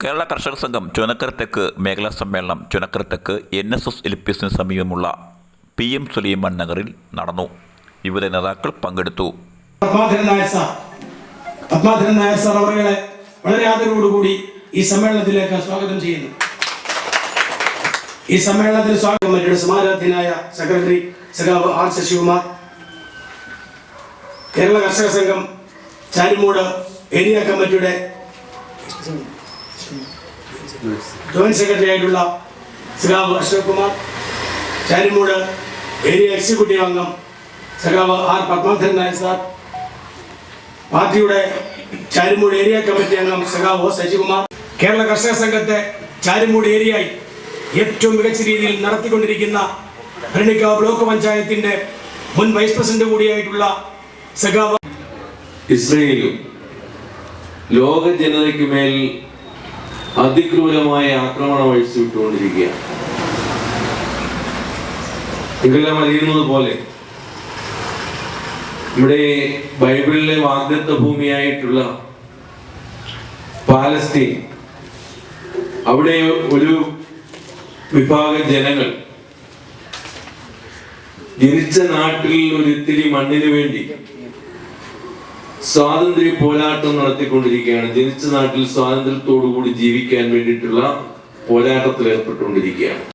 കേരള കർഷക സംഘം ചുനക്കരത്തേക്ക് തെക്ക് മേഖലാ സമ്മേളനം ചുനക്കരത്തേക്ക് തെക്ക് N S S L P എസിന് സമീപമുള്ള പി എം സുലൈമാൻ നഗറിൽ നടന്നു. വിവിധ നേതാക്കൾ പങ്കെടുത്തു. അവരെ വളരെ ആദരവോടുകൂടി ഈ സമ്മേളനത്തിലേക്ക് സ്വാഗതം ചെയ്യുന്നു. ഈ സമ്മേളനത്തിൽ സ്വാഗതം കമ്മിറ്റിയുടെ സമാരാധ്യനായ സെക്രട്ടറി സഖാവ് ആർ ശശികുമാർ കേരള കർഷക സംഘം ചാരിമൂട് ഏരിയ കമ്മിറ്റിയുടെ ജോയിന്റ് സെക്രട്ടറി ആയിട്ടുള്ള സഖാവ് അശോക് കുമാർ ഏരിയ എക്സിക്യൂട്ടീവ് അംഗം സഖാവ് ആർ പത്മാധരൻ നായർ സാർ പാർട്ടിയുടെ ചാരിമൂട് ഏരിയ കമ്മിറ്റി അംഗം സഖാവ് ഒ ശശികുമാർ കേരള കർഷക സംഘത്തെ ചാരിമൂട് ഏരിയയിൽ ഏറ്റവും മികച്ച രീതിയിൽ നടത്തിക്കൊണ്ടിരിക്കുന്ന ഭരണിക്കാവ് ബ്ലോക്ക് പഞ്ചായത്തിന്റെ മുൻ വൈസ് പ്രസിഡന്റ് കൂടിയായിട്ടുള്ള സഖാവ് ഇസ്രയേലും ലോക ജനതയ്ക്ക് മേൽ അതിക്രൂരമായ ആക്രമണം അഴിച്ചു വിട്ടുകൊണ്ടിരിക്കുകയാണ് നിങ്ങളെല്ലാം അറിയുന്നത് പോലെ ഇവിടെ ബൈബിളിലെ വാഗ്ദത്ത ഭൂമിയായിട്ടുള്ള പാലസ്തീൻ അവിടെ ഒരു വിഭാഗം ജനങ്ങൾ ജനിച്ച നാട്ടിൽ ഒരു ഇത്തിരി മണ്ണിന് വേണ്ടി സ്വാതന്ത്ര്യ പോരാട്ടം നടത്തിക്കൊണ്ടിരിക്കുകയാണ്. ജനിച്ച നാട്ടിൽ സ്വാതന്ത്ര്യത്തോടു കൂടി ജീവിക്കാൻ വേണ്ടിയിട്ടുള്ള പോരാട്ടത്തിൽ ഏർപ്പെട്ടുകൊണ്ടിരിക്കുകയാണ്.